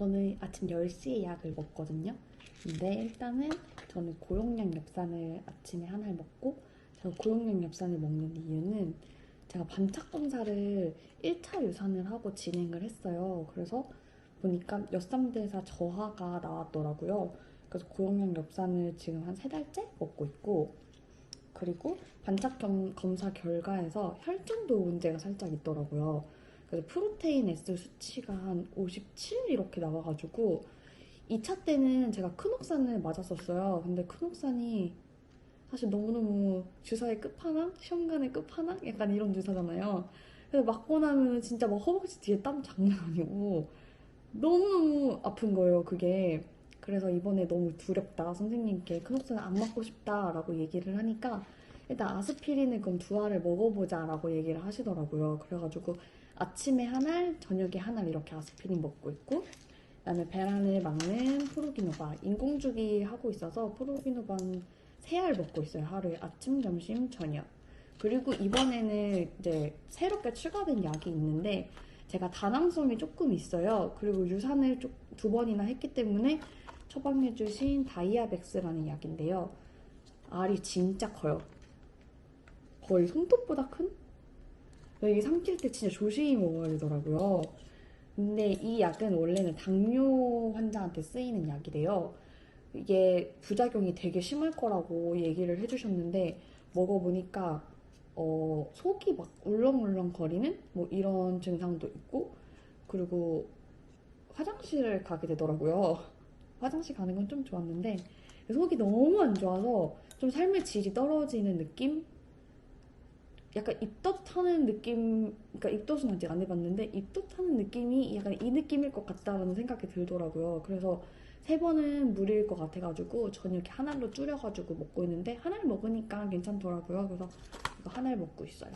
저는 아침 10시에 약을 먹거든요. 근데 일단은 저는 고용량 엽산을 아침에 한 알 먹고 제가 고용량 엽산을 먹는 이유는 제가 반착 검사를 1차 유산을 하고 진행을 했어요. 그래서 보니까 엽산대사 저하가 나왔더라고요. 그래서 고용량 엽산을 지금 한 세 달째 먹고 있고 그리고 겸- 검사 결과에서 혈중도 문제가 살짝 있더라고요. 그래서 프로테인 S 수치가 한 57 이렇게 나와가지고 2차 때는 제가 크녹산을 맞았었어요. 근데 크녹산이 사실 너무너무 주사의 끝판왕? 시험관의 끝판왕? 약간 이런 주사잖아요. 그래서 맞고 나면 진짜 막 허벅지 뒤에 땀 장난 아니고 너무너무 아픈 거예요, 그게. 그래서 이번에 너무 두렵다. 선생님께 크녹산을 안 맞고 싶다라고 얘기를 하니까 일단 아스피린을 그럼 두 알을 먹어보자라고 얘기를 하시더라고요. 그래가지고 아침에 한 알, 저녁에 한알 이렇게 아스피린 먹고 있고 그다음에 배란을 막는 프로기노바 인공주기 하고 있어서 프로기노반 세알 먹고 있어요. 하루에 아침, 점심, 저녁. 그리고 이번에는 이제 새롭게 추가된 약이 있는데 제가 다낭성이 조금 있어요. 그리고 유산을 쪽- 두 번이나 했기 때문에 처방해주신 다이아백스라는 약인데요. 알이 진짜 커요. 거의 손톱보다 큰? 이게 삼킬 때 진짜 조심히 먹어야 되더라고요. 근데 이 약은 원래는 당뇨 환자한테 쓰이는 약이래요. 이게 부작용이 되게 심할 거라고 얘기를 해주셨는데 먹어보니까 어, 속이 막 울렁울렁 거리는 뭐 이런 증상도 있고 그리고 화장실을 가게 되더라고요. 화장실 가는 건 좀 좋았는데 속이 너무 안 좋아서 좀 삶의 질이 떨어지는 느낌? 약간 입덧하는 느낌, 그러니까 입덧은 아직 안 해봤는데 입덧하는 느낌이 약간 이 느낌일 것 같다라는 생각이 들더라고요. 그래서 세 번은 무리일 것 같아가지고 저녁에 한 알로 줄여가지고 먹고 있는데 한알 먹으니까 괜찮더라고요. 그래서 이거 한알 먹고 있어요.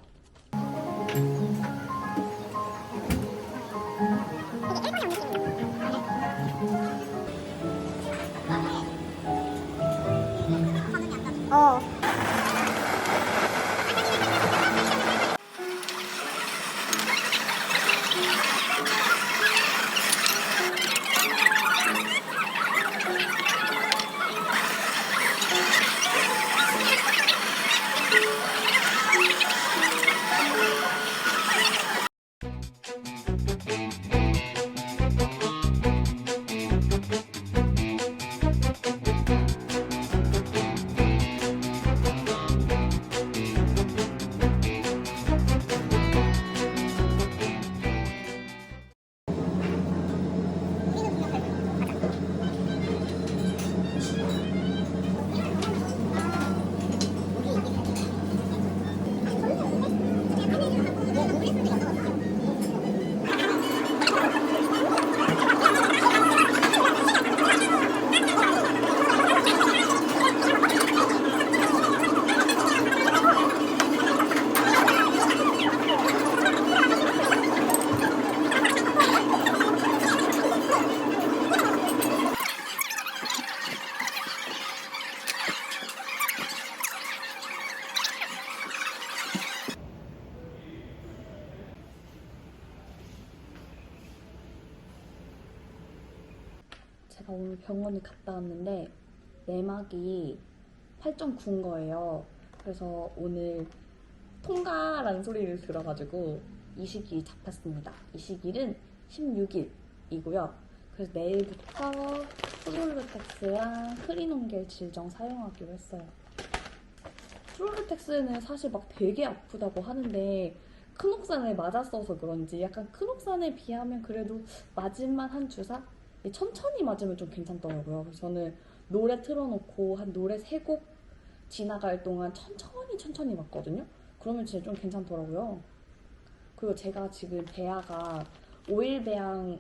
오늘 병원에 갔다 왔는데 내막이 8.9인 거예요. 그래서 오늘 통과라는 소리를 들어가지고 이식이 잡혔습니다. 이식일은 16일이고요. 그래서 내일부터 프롤루텍스랑 크리논겔 질정 사용하기로 했어요. 프롤루텍스는 사실 막 되게 아프다고 하는데 크녹산에 맞았어서 그런지 약간 크녹산에 비하면 그래도 맞을만 한 주사? 천천히 맞으면 좀 괜찮더라고요. 그래서 저는 노래 틀어놓고 한 노래 세 곡 지나갈 동안 천천히 천천히 맞거든요. 그러면 진짜 좀 괜찮더라고요. 그리고 제가 지금 배아가 오일 배양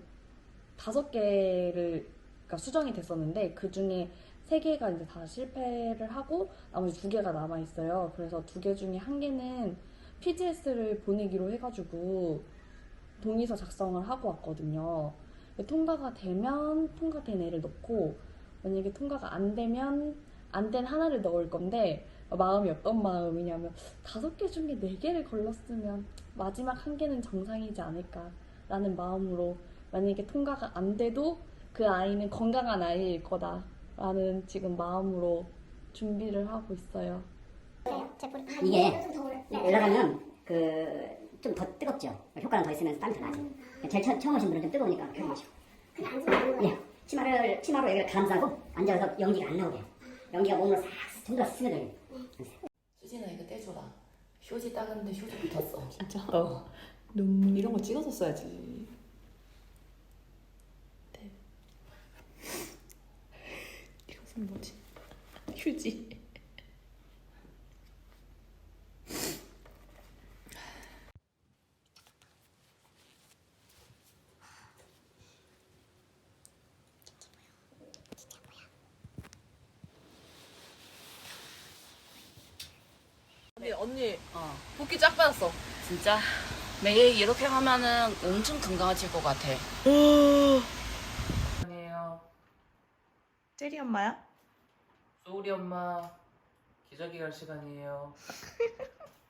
다섯 개를 그러니까 수정이 됐었는데 그 중에 세 개가 이제 다 실패를 하고 나머지 두 개가 남아 있어요. 그래서 두 개 중에 한 개는 PGS를 보내기로 해가지고 동의서 작성을 하고 왔거든요. 통과가 되면 통과된 애를 넣고 만약에 통과가 안 되면 안 된 하나를 넣을 건데 마음이 어떤 마음이냐면 다섯 개 중에 네 개를 걸렀으면 마지막 한 개는 정상이지 않을까라는 마음으로 만약에 통과가 안 돼도 그 아이는 건강한 아이일 거다라는 지금 마음으로 준비를 하고 있어요. 제 볼이 이게. 올라가면 그 좀 더 뜨겁죠. 효과가 더 있으면서 땀이 더 나죠. 제일 처, 처음 오신 분은 좀 뜨거우니까 그런 거죠. 그냥 앉으면 되는 거예요. 예. 치마를 치마로 여기를 감싸고 앉아서 연기가 안 나오게. 연기가 몸으로 싹 전부 다 스며들어요. 수진아 이거 떼줘라. 휴지 닦았는데 휴지 붙었어. 진짜? 어. 눈물 이런 거 찍어줬어야지. 네. 이것은 뭐지? 휴지. 언니 어. 붓기 쫙 빠졌어. 진짜? 매일 이렇게 하면은 엄청 건강해질 것 같아. 아니에요. 젤리 엄마야? 소울이 엄마 기저귀 갈 시간이에요.